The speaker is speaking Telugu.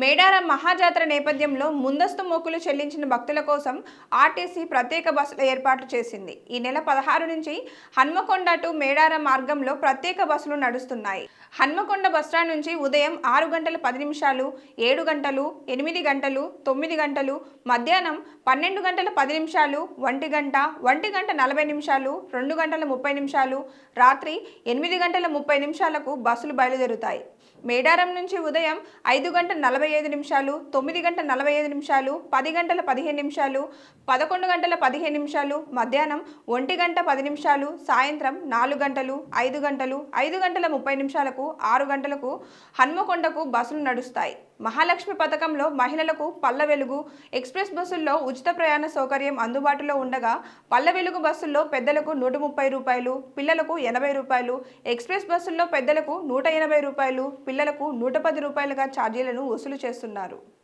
మేడారం మహాజాతర నేపథ్యంలో ముందస్తు మొక్కులు చెల్లించిన భక్తుల కోసం ఆర్టీసీ ప్రత్యేక బస్సుల ఏర్పాట్లు చేసింది. ఈ నెల పదహారు నుంచి హన్మకొండ టు మేడారం మార్గంలో ప్రత్యేక బస్సులు నడుస్తున్నాయి. హన్మకొండ బస్టాండ్ నుంచి ఉదయం ఆరు గంటల పది నిమిషాలు ఏడు గంటలు ఎనిమిది గంటలు తొమ్మిది గంటలు మధ్యాహ్నం పన్నెండు గంటల పది నిమిషాలు ఒంటి గంట ఒంటి గంట నలభై నిమిషాలు రెండు గంటల ముప్పై నిమిషాలు రాత్రి ఎనిమిది గంటల ముప్పై నిమిషాలకు బస్సులు బయలుదేరుతాయి. మేడారం నుంచి ఉదయం ఐదు గంటల నలభై ఐదు నిమిషాలు తొమ్మిది గంటల నలభై ఐదు నిమిషాలు పది గంటల పదిహేను నిమిషాలు పదకొండు గంటల పదిహేను నిమిషాలు మధ్యాహ్నం ఒంటి గంట పది నిమిషాలు సాయంత్రం నాలుగు గంటలు ఐదు గంటలు ఐదు గంటల ముప్పై నిమిషాలకు ఆరు గంటలకు హన్మకొండకు బస్సులు నడుస్తాయి. మహాలక్ష్మి పథకంలో మహిళలకు పల్ల వెలుగు ఎక్స్ప్రెస్ బస్సుల్లో ఉచిత ప్రయాణ సౌకర్యం అందుబాటులో ఉండగా పల్ల వెలుగు బస్సుల్లో పెద్దలకు నూట ముప్పై రూపాయలు పిల్లలకు ఎనభై రూపాయలు ఎక్స్ప్రెస్ బస్సుల్లో పెద్దలకు నూట ఎనభై రూపాయలు పిల్లలకు నూట పది రూపాయలుగా ఛార్జీలను వసూలు చేస్తున్నారు.